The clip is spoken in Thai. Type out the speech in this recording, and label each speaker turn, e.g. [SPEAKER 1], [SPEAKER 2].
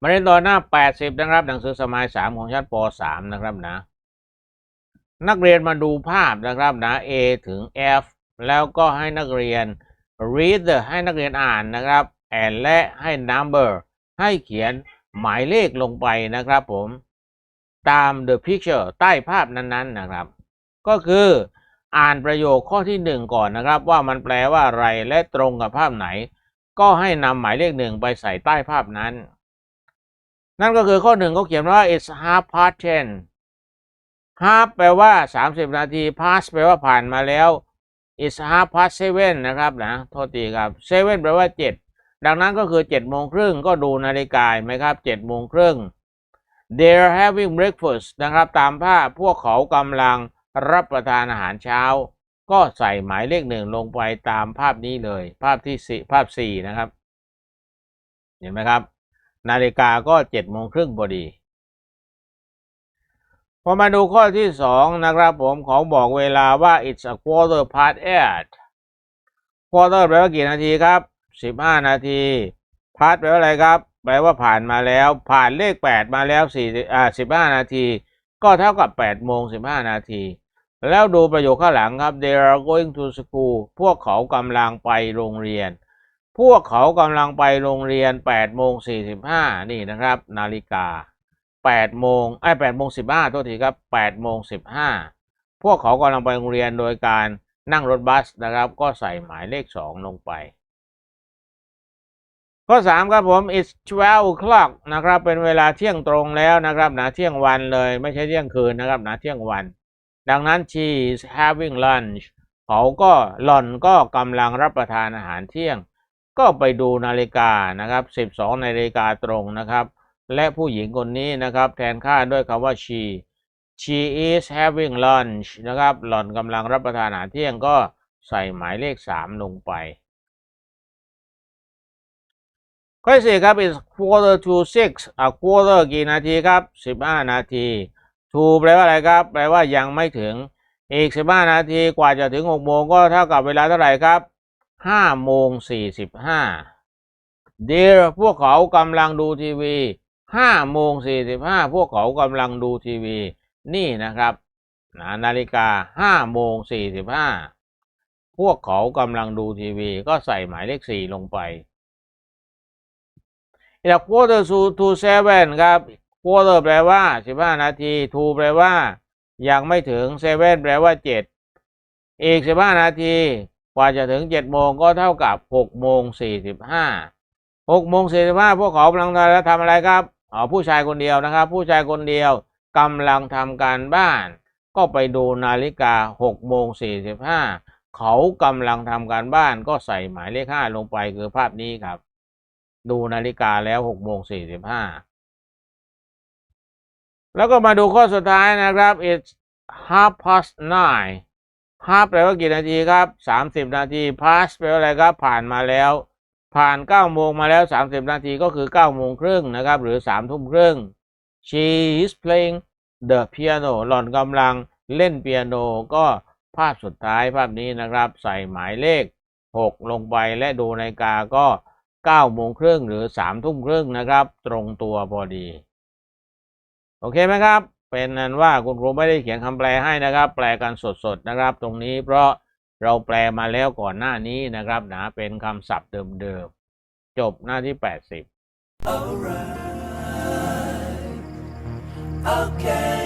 [SPEAKER 1] มาเรียนต่อหน้า 80 นะครับ หนังสือสมัย 3 ของชั้นป .3 นะครับนะ นักเรียนมาดูภาพนะครับนะ A ถึง F แล้วก็ให้นักเรียน read ให้นักเรียนอ่านนะครับ and และให้ number ให้เขียนหมายเลขลงไปนะครับผม ตาม the picture ใต้ภาพนั้นๆนะครับ ก็คือ อ่านประโยคข้อที่หนึ่งก่อนนะครับ ว่ามันแปลว่าอะไรและตรงกับภาพไหน ก็ให้นำหมายเลขหนึ่งไปใส่ใต้ภาพนั้น นั่นก็คือข้อหนึ่งเขาเขียนว่า it's half past ten half แปลว่า 30 นาที past แปลว่าผ่านมาแล้ว it's half past seven นะครับนะโทษทีครับ seven แปลว่า 7 ดังนั้นก็คือ7โมงครึ่งก็ดูนาฬิกาไหมครับ7โมงครึ่ง they're having breakfast นะครับ ตามภาพพวกเขากำลัง รับประทานอาหารเช้า ก็ใส่หมายเลขหนึ่งลงไปตามภาพนี้เลย ภาพที่สี่ภาพสี่นะครับ เห็นไหมครับ นาฬิกาก็เจ็ดโมงครึ่งพอดีพอมาดูข้อที่สองนะครับผมขาบอกเวลาว่า it's a quarter past eight quarter แปลว่ากี่นาทีครับสิบห้านาที past แปลว่าอะไรครับ แปลว่าผ่านมาแล้ว ผ่านเลขแปดมาแล้วสี่อ่าสิบห้านาที ก็เท่ากับแปดโมงสิบห้านาที แล้วดูประโยคข้างหลังครับ they are going to school พวกเขากำลังไปโรงเรียน พวกเขากำลังไปโรงเรียน8โมง45 นี่นะครับ นาฬิกา8โมงไอ้8โมง15โทษทีครับ8โมง15 พวกเขากำลังไปโรงเรียนโดยการนั่งรถบัสนะครับ ก็ใส่หมายเลข 2 ลงไป ข้อ 3 ครับผม it's 12 o'clock นะครับ เป็นเวลาเที่ยงตรงแล้วนะครับนะเที่ยงวันเลยไม่ใช่เที่ยงคืนนะครับนะเที่ยงวัน ดังนั้น she is having lunch เขาก็หล่อนก็กำลังรับประทานอาหารเที่ยง ก็ไปดูนาฬิกานะครับ 12 นาฬิกาตรงนะครับ และผู้หญิงคนนี้นะครับแทนค่าด้วยคำว่า she she is having lunch นะครับ หล่อนกำลังรับประทานอาหารเที่ยงก็ใส่หมายเลข 3 ลงไป ข้อสี่ครับ is quarter to six อะ quarter กี่นาทีครับ15นาที to แปลว่าอะไรครับ แปลว่ายังไม่ถึง อีก15นาทีกว่าจะถึง6โมงก็เท่ากับเวลาเท่าไหร่ครับห้าโมงสี่สิบห้าเดี๋ยวพวกเขากำลังดูทีวีห้าโมงสี่สิบห้าพวกเขากำลังดูทีวี นี่นะครับนะนาฬิกาห้าโมงสี่สิบห้าพวกเขากำลังดูทีวี ก็ใส่หมายเลขสี่ลงไป อีก quarter to to seven ครับ quarter แปลว่าสิบห้านาที to แปลว่า ยังไม่ถึง seven แปลว่าเจ็ดอีกสิบห้านาที กว่าจะถึงเจ็ดโมงก็เท่ากับหกโมงสี่สิบห้าหกโมงสี่สิบห้าพวกเขากำลังทำอะไรครับอ๋อผู้ชายคนเดียวนะครับ ผู้ชายคนเดียวกำลังทำการบ้าน ก็ไปดูนาฬิกาหกโมงสี่สิบห้าเขากำลังทำการบ้านก็ใส่หมายเลขห้าลงไปคือภาพนี้ครับ ดูนาฬิกาแล้วหกโมงสี่สิบห้าแล้วก็มาดูข้อสุดท้ายนะครับ it's half past nine ห้าแปลว่ากี่นาทีครับสามสิบนาที pass แปลว่าอะไรครับ ผ่านมาแล้ว ผ่านเก้าโมงมาแล้วสามสิบนาทีก็คือเก้าโมงครึ่งนะครับ หรือสามทุ่มครึ่ง she is playing the piano หล่อนกำลังเล่นเปียโนก็ภาพสุดท้ายภาพนี้นะครับ ใส่หมายเลขหกลงไปและดูนาฬิกาก็ เก้าโมงครึ่งหรือสามทุ่มครึ่งนะครับ ตรงตัวพอดี โอเคไหมครับ เป็นนั้นว่าคุณครูไม่ได้เขียนคำแปลให้นะครับ แปลกันสดๆนะครับ ตรงนี้เพราะเราแปลมาแล้วก่อนหน้านี้นะครับนะเป็นคำศัพท์เดิมๆ จบหน้าที่ 80
[SPEAKER 2] Alright. Okay.